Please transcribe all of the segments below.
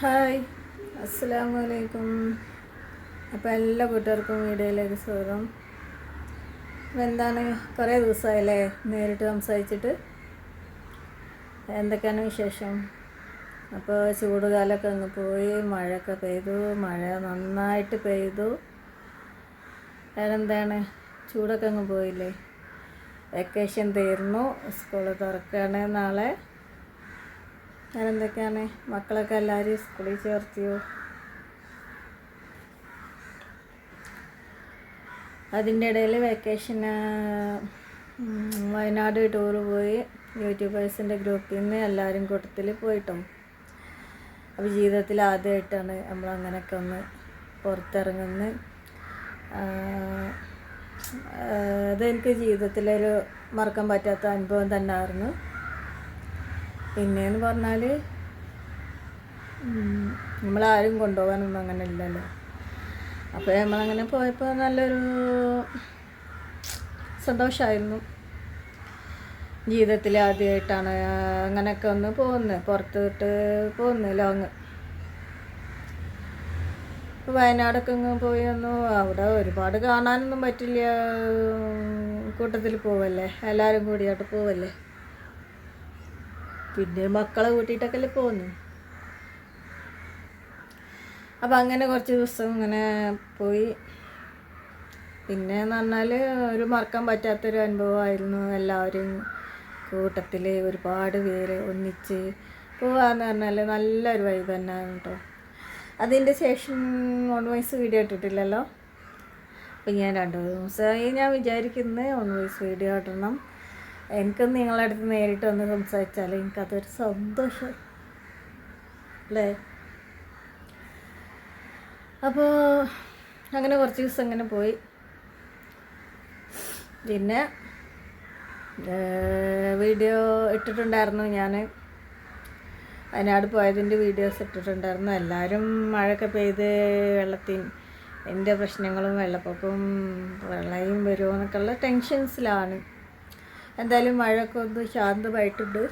Hi. അസ്സലാമു വലൈക്കും അപ്പോൾ എല്ലാ കൂട്ടുകാർക്കും വീഡിയോയിലേക്ക് സ്വാഗതം. അപ്പോൾ എന്താണ്? കുറേ ദിവസമായല്ലേ നേരിട്ട് സംസാരിച്ചിട്ട്. എന്തൊക്കെയാണ് വിശേഷം? അപ്പോൾ ചൂടുകാലമൊക്കെ അങ്ങ് പോയി മഴയൊക്കെ പെയ്തു മഴ നന്നായിട്ട് പെയ്തു. അതെന്താണ് ചൂടൊക്കെ അങ്ങ് പോയില്ലേ? വെക്കേഷൻ തീർന്നു സ്കൂൾ തുറക്കുകയാണ് നാളെ. വേറെന്തൊക്കെയാണ് മക്കളൊക്കെ എല്ലാവരും സ്കൂളിൽ ചേർത്തിയോ? അതിന്റെ ഇടയിൽ വെക്കേഷൻ വയനാട് ടൂർ പോയി. യൂട്യൂബേഴ്സിന്റെ ഗ്രൂപ്പിൽ നിന്ന് എല്ലാവരും കൂട്ടത്തിൽ പോയിട്ടോ. അപ്പോൾ ജീവിതത്തിൽ ആദ്യമായിട്ടാണ് നമ്മൾ അങ്ങനെയൊക്കെ ഒന്ന് പുറത്തിറങ്ങുന്നത്. അതെനിക്ക് ജീവിതത്തിലൊരു മറക്കാൻ പറ്റാത്ത അനുഭവം തന്നെയായിരുന്നു പിന്നെയെന്ന് പറഞ്ഞാൽ നമ്മളാരും കൊണ്ടുപോകാനൊന്നും അങ്ങനെ ഇല്ലല്ലോ അപ്പോൾ നമ്മളങ്ങനെ പോയപ്പോൾ നല്ലൊരു സന്തോഷമായിരുന്നു ജീവിതത്തിൽ ആദ്യമായിട്ടാണ് അങ്ങനെയൊക്കെ ഒന്ന് പോകുന്നത് പുറത്ത് വിട്ട് പോകുന്നത് ലോങ് വയനാടൊക്കെ അങ്ങ് പോയി വന്നു അവിടെ ഒരുപാട് കാണാനൊന്നും പറ്റില്ല കൂട്ടത്തിൽ പോവല്ലേ എല്ലാവരും കൂടിയായിട്ട് പോവല്ലേ? പിന്നെ മക്കളെ കൂട്ടിയിട്ടൊക്കെ പോകുന്നു അപ്പം അങ്ങനെ കുറച്ച് ദിവസം ഇങ്ങനെ പോയി. പിന്നെ എന്ന് പറഞ്ഞാൽ ഒരു മറക്കാൻ പറ്റാത്തൊരു അനുഭവമായിരുന്നു എല്ലാവരും കൂട്ടത്തിൽ ഒരുപാട് പേര് ഒന്നിച്ച് പോവാന്ന് പറഞ്ഞാൽ നല്ലൊരു വൈബ് തന്നെയാണ് കേട്ടോ അതിന്റെ ശേഷം ഓൺ വീഡിയോ ഇട്ടിട്ടില്ലല്ലോ? അപ്പം ഞാൻ രണ്ട് ദിവസമായി ഞാൻ വിചാരിക്കുന്നത് ഓൺ വോയിസ് വീഡിയോ ഇടണം. എനിക്കൊന്ന് നിങ്ങളുടെ അടുത്ത് നേരിട്ട് വന്ന് സംസാരിച്ചാൽ എനിക്കതൊരു സന്തോഷം. അല്ലേ? അപ്പോൾ അങ്ങനെ കുറച്ച് ദിവസം അങ്ങനെ പോയി. പിന്നെ വീഡിയോ ഇട്ടിട്ടുണ്ടായിരുന്നു ഞാൻ വയനാട് പോയതിന്റെ വീഡിയോസ് ഇട്ടിട്ടുണ്ടായിരുന്നു. എല്ലാവരും മഴയൊക്കെ പെയ്ത് വെള്ളത്തിൽ എന്റെ പ്രശ്നങ്ങളും വെള്ളപ്പൊക്കവും പ്രളയം വരുമോ എന്നൊക്കെയുള്ള ടെൻഷൻസിലാണ്. എന്തായാലും മഴയൊക്കെ ഒന്ന് ശാന്തമായിട്ടുണ്ട്.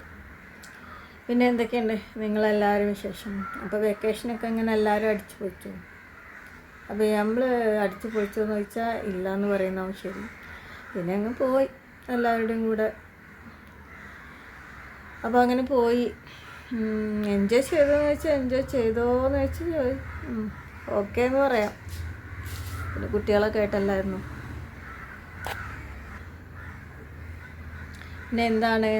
പിന്നെ എന്തൊക്കെയുണ്ട്? നിങ്ങളെല്ലാവരും വിശേഷം? അപ്പോൾ വെക്കേഷനൊക്കെ ഇങ്ങനെ എല്ലാവരും അടിച്ചു പൊളിച്ചു? അപ്പോൾ നമ്മൾ അടിച്ചു പൊളിച്ചു എന്ന് ചോദിച്ചാൽ ഇല്ല എന്ന് പറയുന്നതാവും ശരി. പിന്നെ അങ്ങ് പോയി എല്ലാവരുടെയും കൂടെ. അപ്പോൾ അങ്ങനെ പോയി. എൻജോയ് ചെയ്തോന്ന് വെച്ചാൽ എൻജോയ് ചെയ്തോന്ന് വെച്ചാൽ ഓക്കെ എന്ന് പറയാം. പിന്നെ കുട്ടികളൊക്കെ ആയിട്ടല്ലായിരുന്നു? പിന്നെ എന്താണ്?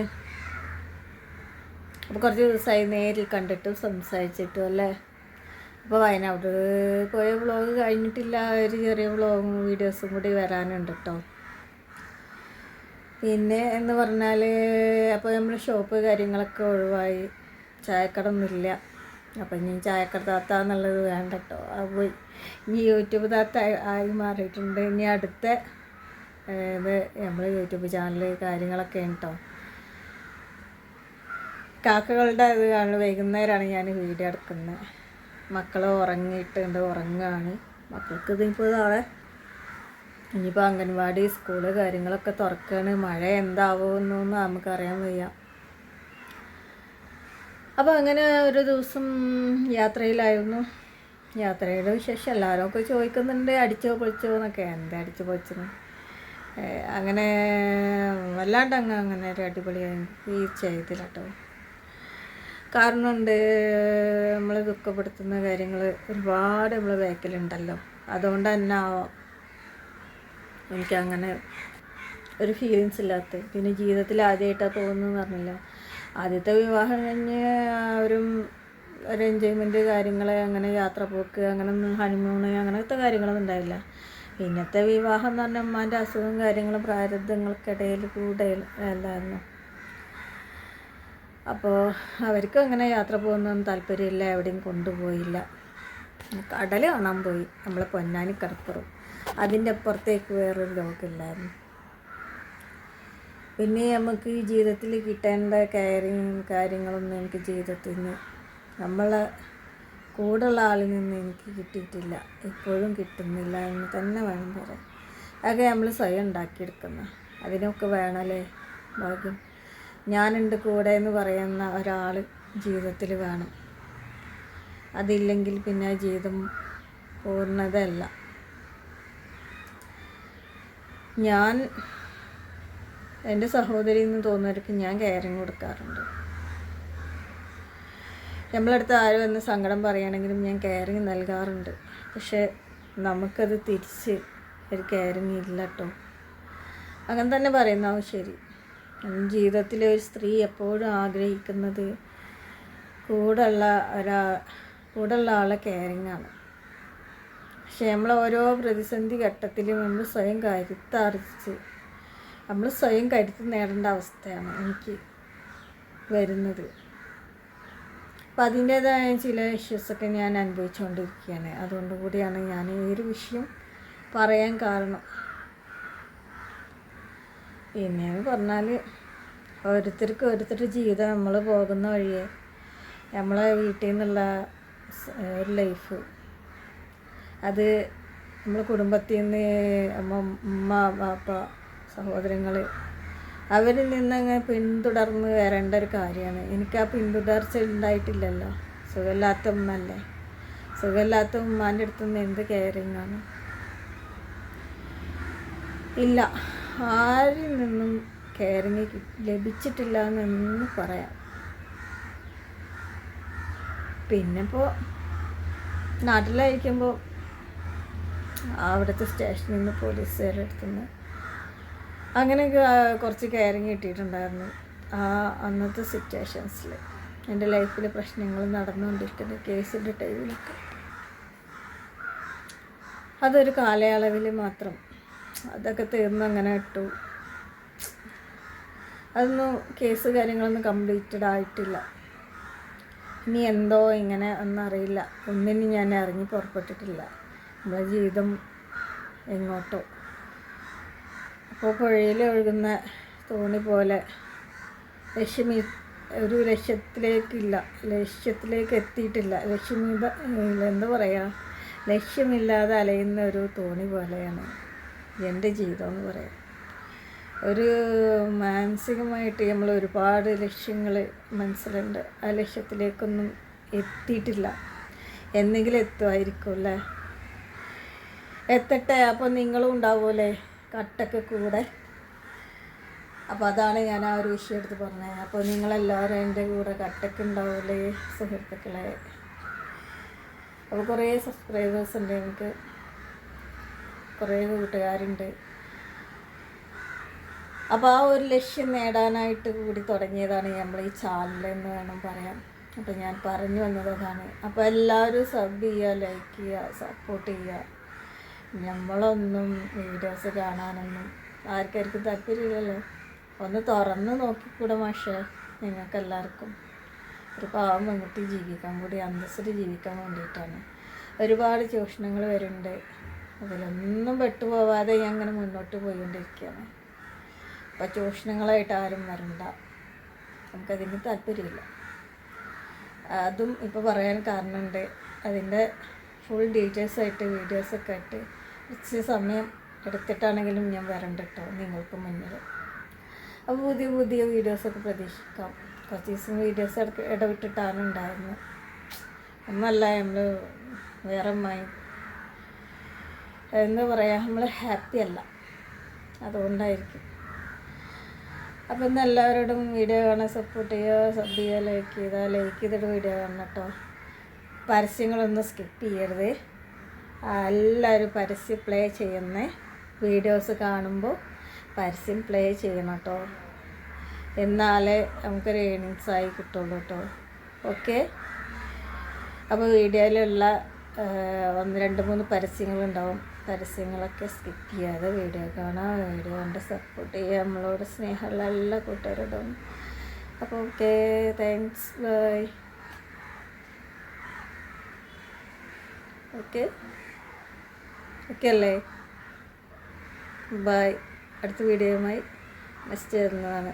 അപ്പോൾ കുറച്ച് ദിവസമായി നേരിൽ കണ്ടിട്ടും സംസാരിച്ചിട്ടും അല്ലേ? അപ്പോൾ വയനാട് പോയ വ്ളോഗ് കഴിഞ്ഞിട്ടില്ല. ഒരു ചെറിയ വ്ളോഗും വീഡിയോസും കൂടി വരാനുണ്ട് കേട്ടോ പിന്നെ എന്ന് പറഞ്ഞാൽ അപ്പോൾ നമ്മൾ ഷോപ്പ് കാര്യങ്ങളൊക്കെ ഒഴിവായി. ചായക്കട ഒന്നുമില്ല അപ്പം ഇനി ചായക്കട താത്ത എന്നുള്ളത് വേണ്ട കേട്ടോ അപ്പോൾ ഇനി യൂട്യൂബ് താത്ത ആയി മാറിയിട്ടുണ്ട്. ഇനി അടുത്ത ഇത് നമ്മൾ യൂട്യൂബ് ചാനൽ കാര്യങ്ങളൊക്കെ കേട്ടോ കാക്കകളുടെ ഇത് കാണുന്നത് വൈകുന്നേരമാണ് ഞാൻ വീഡിയോ എടുക്കുന്നത് മക്കൾ ഉറങ്ങിയിട്ടുണ്ട് ഉറങ്ങുകയാണ് മക്കൾക്ക് ഇതിപ്പോൾ നാളെ ഇനിയിപ്പോൾ അംഗൻവാടി സ്കൂൾ കാര്യങ്ങളൊക്കെ തുറക്കുകയാണ് മഴ എന്താവുമെന്നൊന്നും നമുക്കറിയാൻ വയ്യ. അപ്പോൾ അങ്ങനെ ഒരു ദിവസം യാത്രയിലായിരുന്നു. യാത്രയുടെ വിശേഷം എല്ലാവരും ഒക്കെ ചോദിക്കുന്നുണ്ട് അടിച്ചോ പൊളിച്ചോ എന്നൊക്കെ. എന്താ അടിച്ചു പൊളിച്ചെന്ന് അങ്ങനെ വല്ലാണ്ട് അങ്ങ് അങ്ങനെ ഒരു അടിപൊളിയായി ഈ ചെയ്തില്ല കേട്ടോ കാരണമുണ്ട് നമ്മൾ ദുഃഖപ്പെടുത്തുന്ന കാര്യങ്ങൾ ഒരുപാട് നമ്മൾ ബാക്കിലുണ്ടല്ലോ. അതുകൊണ്ട് തന്നെ ആവാം? എനിക്കങ്ങനെ ഒരു ഫീലിങ്സ് ഇല്ലാത്ത. പിന്നെ ജീവിതത്തിൽ ആദ്യമായിട്ടാണ് തോന്നുന്നു പറഞ്ഞില്ല. ആദ്യത്തെ വിവാഹം കഴിഞ്ഞ് അവരും ഒരു എൻജോയ്മെന്റ് കാര്യങ്ങൾ അങ്ങനെ യാത്ര പോക്ക് അങ്ങനെ ഹണിമൂണ് അങ്ങനത്തെ കാര്യങ്ങളൊന്നും ഉണ്ടായില്ല. പിന്നത്തെ വിവാഹം എന്ന് പറഞ്ഞാൽ അമ്മാന്റെ അസുഖം കാര്യങ്ങളും പ്രാരബ്ധങ്ങൾക്കിടയിൽ കൂടെ അല്ലായിരുന്നു. അപ്പോൾ അവർക്കും അങ്ങനെ യാത്ര പോകുന്നൊന്നും താല്പര്യമില്ല എവിടെയും കൊണ്ടുപോയില്ല. കടൽ കാണാൻ പോയി നമ്മളെ പൊന്നാനി കടപ്പുറം അതിന്റെ അപ്പുറത്തേക്ക് വേറൊരു ലോകമില്ലായിരുന്നു. പിന്നെ നമുക്ക് ജീവിതത്തിൽ കിട്ടേണ്ട കെയറിങ് കാര്യങ്ങളൊന്നും എനിക്ക് ജീവിതത്തിൽ നിന്ന് നമ്മളെ കൂടുള്ള ആളിൽ നിന്ന് എനിക്ക് കിട്ടിയിട്ടില്ല. ഇപ്പോഴും കിട്ടുന്നില്ല എന്ന് തന്നെ വേണം പറയാൻ. അതൊക്കെ നമ്മൾ സ്വയം ഉണ്ടാക്കിയെടുക്കുന്ന. അതിനൊക്കെ വേണമല്ലേ? ഭാഗ്യം. ഞാനുണ്ട് കൂടെ എന്ന് പറയുന്ന ഒരാൾ ജീവിതത്തിൽ വേണം. അതില്ലെങ്കിൽ പിന്നെ ജീവിതം പൂർണതയല്ല. ഞാൻ എന്റെ സഹോദരി എന്ന് തോന്നുന്നവർക്ക് ഞാൻ കെയറിങ് കൊടുക്കാറുണ്ട്. നമ്മളടുത്ത് ആര് വന്ന് സങ്കടം പറയുകയാണെങ്കിലും ഞാൻ കെയറിങ് നൽകാറുണ്ട്. പക്ഷേ നമുക്കത് തിരിച്ച് ഒരു കെയറിങ് ഇല്ല കേട്ടോ അങ്ങനെ തന്നെ പറയുന്നാവും ശരി. ജീവിതത്തിലെ ഒരു സ്ത്രീ എപ്പോഴും ആഗ്രഹിക്കുന്നത് കൂടുള്ള ഒരാ കൂടുള്ള ആളെ കെയറിങ് ആണ്. പക്ഷെ നമ്മൾ ഓരോ പ്രതിസന്ധി ഘട്ടത്തിലും നമ്മൾ സ്വയം കരുത്താർജിച്ച് നമ്മൾ സ്വയം കരുത്ത് നേടേണ്ട അവസ്ഥയാണ് എനിക്ക് വരുന്നത്. അപ്പം അതിന്റേതായ ചില ഇഷ്യൂസൊക്കെ ഞാൻ അനുഭവിച്ചുകൊണ്ടിരിക്കുകയാണ് അതുകൊണ്ട് കൂടിയാണ് ഞാൻ ഈ ഒരു വിഷയം പറയാൻ കാരണം. പിന്നെ പറഞ്ഞാൽ ഓരോരുത്തർക്ക് ഓരോരുത്തരുടെ ജീവിതം നമ്മൾ പോകുന്ന വഴിയെ നമ്മളെ വീട്ടിൽ നിന്നുള്ള ഒരു ലൈഫ് അത് നമ്മൾ കുടുംബത്തിൽ നിന്ന് അമ്മ ഉമ്മ ബാപ്പ സഹോദരങ്ങൾ അവരിൽ നിന്നങ്ങ് പിന്തുടർന്ന് വരേണ്ട ഒരു കാര്യമാണ്. എനിക്ക് ആ പിന്തുടർച്ച ഉണ്ടായിട്ടില്ലല്ലോ സുഖമില്ലാത്ത ഉമ്മല്ലേ? സുഖമില്ലാത്ത ഉമ്മാന്റെ അടുത്തുനിന്ന് എന്ത് കെയറിങ് ആണ്? ഇല്ല. ആരിൽ നിന്നും കെയറിങ് ലഭിച്ചിട്ടില്ല എന്നൊന്ന് പറയാം. പിന്നെ ഇപ്പോൾ നാട്ടിലായിരിക്കുമ്പോൾ അവിടുത്തെ സ്റ്റേഷനിൽ നിന്ന് പോലീസുകാരുടെ അടുത്തുനിന്ന് അങ്ങനെ കുറച്ച് കെയറിങ് കിട്ടിയിട്ടുണ്ടായിരുന്നു. ആ അന്നത്തെ സിറ്റുവേഷൻസിൽ എന്റെ ലൈഫിൽ പ്രശ്നങ്ങൾ നടന്നുകൊണ്ടിരിക്കുന്ന കേസിന്റെ ടൈമിലൊക്കെ അതൊരു കാലയളവിൽ മാത്രം. അതൊക്കെ തീർന്ന് അങ്ങനെ ഇട്ടു. അതൊന്നും കേസ് കാര്യങ്ങളൊന്നും കംപ്ലീറ്റഡ് ആയിട്ടില്ല. ഇനി എന്തോ ഇങ്ങനെ ഒന്നറിയില്ല ഒന്നിനും ഞാൻ ഇറങ്ങി പുറപ്പെട്ടിട്ടില്ല. നമ്മളെ ജീവിതം എങ്ങോട്ടോ. അപ്പോൾ പുഴയിൽ ഒഴുകുന്ന തോണി പോലെ ലക്ഷ്യമി ഒരു ലക്ഷ്യത്തിലേക്കില്ല ലക്ഷ്യത്തിലേക്ക് എത്തിയിട്ടില്ല. ലക്ഷ്യമീത എന്താ പറയുക ലക്ഷ്യമില്ലാതെ അലയുന്ന ഒരു തോണി പോലെയാണ് എന്റെ ജീവിതം എന്ന് പറയാം. ഒരു മാനസികമായിട്ട് നമ്മൾ ഒരുപാട് ലക്ഷ്യങ്ങൾ മനസ്സിലുണ്ട്. ആ ലക്ഷ്യത്തിലേക്കൊന്നും എത്തിയിട്ടില്ല. എന്തെങ്കിലും എത്തുമായിരിക്കും അല്ലേ? എത്തട്ടെ അപ്പോൾ നിങ്ങളും ഉണ്ടാവുമല്ലേ? കട്ടൊക്കെ കൂടെ. അപ്പോൾ അതാണ് ഞാൻ ആ ഒരു വിഷയം എടുത്ത് പറഞ്ഞത്. അപ്പോൾ നിങ്ങളെല്ലാവരും എന്റെ കൂടെ കട്ടൊക്കെ ഉണ്ടാവില്ലേ സുഹൃത്തുക്കളെ. അപ്പോൾ കുറേ സബ്സ്ക്രൈബേഴ്സ് ഉണ്ട് എനിക്ക്. കുറേ കൂട്ടുകാരുണ്ട്. അപ്പോൾ ആ ഒരു ലക്ഷ്യം നേടാനായിട്ട് കൂടി തുടങ്ങിയതാണ് നമ്മൾ ഈ ചാനലെന്ന് വേണം പറയാം അപ്പോൾ ഞാൻ പറഞ്ഞു വന്നതാണ് അപ്പോൾ എല്ലാവരും സബ് ചെയ്യുക ലൈക്ക് ചെയ്യുക സപ്പോർട്ട് ചെയ്യുക. നമ്മളൊന്നും വീഡിയോസ് കാണാനൊന്നും ആർക്കാർക്കും താല്പര്യമില്ലല്ലോ. ഒന്ന് തുറന്ന് നോക്കിക്കൂടെ മാഷേ നിങ്ങൾക്കെല്ലാവർക്കും. ഒരു പാവം വന്നിട്ട് ജീവിക്കാൻ കൂടി അന്തസ്സിൽ ജീവിക്കാൻ വേണ്ടിയിട്ടാണ്. ഒരുപാട് ചൂഷണങ്ങൾ വരുന്നുണ്ട്. അതിലൊന്നും പെട്ടുപോവാതെ ഞാൻ അങ്ങനെ മുന്നോട്ട് പോയിക്കൊണ്ടിരിക്കുകയാണ്. അപ്പം ചൂഷണങ്ങളായിട്ട് ആരും വരണ്ട. നമുക്കതിന് താല്പര്യമില്ല. അതും ഇപ്പോൾ പറയാൻ കാരണമുണ്ട്. അതിന്റെ ഫുൾ ഡീറ്റെയിൽസ് ആയിട്ട് വീഡിയോസൊക്കെ ആയിട്ട് ഇച്ചിരി സമയം എടുത്തിട്ടാണെങ്കിലും ഞാൻ വരണ്ട കേട്ടോ നിങ്ങൾക്ക് മുന്നിൽ. അപ്പോൾ പുതിയ പുതിയ വീഡിയോസൊക്കെ പ്രതീക്ഷിക്കാം. കുറച്ച് ദിവസം വീഡിയോസ് ഇടയ്ക്ക് ഇടവിട്ടിട്ടാണ് ഉണ്ടായിരുന്നത് ഒന്നല്ല നമ്മൾ വേറെ മൈൻഡ് എന്ന് പറയുക നമ്മൾ ഹാപ്പി അല്ല. അതുകൊണ്ടായിരിക്കും. അപ്പം ഇന്ന് എല്ലാവരോടും വീഡിയോ കാണാൻ സപ്പോർട്ട് ചെയ്യുക സബ് ചെയ്യുക ലൈക്ക് ചെയ്താൽ ലൈക്ക് ചെയ്തിട്ട് വീഡിയോ കാണണം കേട്ടോ പരസ്യങ്ങളൊന്നും സ്കിപ്പ് ചെയ്യരുത്. എല്ലാവരും പരസ്യം പ്ലേ ചെയ്യുന്ന. വീഡിയോസ് കാണുമ്പോൾ പരസ്യം പ്ലേ ചെയ്യണം കേട്ടോ എന്നാലേ നമുക്കൊരു ഏണിങ്സ് ആയി കിട്ടുള്ളൂ കേട്ടോ ഓക്കെ അപ്പോൾ വീഡിയോയിലുള്ള ഒന്ന് രണ്ട് മൂന്ന് പരസ്യങ്ങളുണ്ടാവും. പരസ്യങ്ങളൊക്കെ സ്കിപ്പ് ചെയ്യാതെ വീഡിയോ കാണാം. വീഡിയോ കണ്ട് സപ്പോർട്ട് ചെയ്യുക നമ്മളോട് സ്നേഹമുള്ള എല്ലാ കൂട്ടുകാരോടും. അപ്പോൾ okay thanks bye okay. Okay അല്ലേ? ബായ് അടുത്ത വീഡിയോയുമായി നെക്സ്റ്റ് വരുന്നതാണ്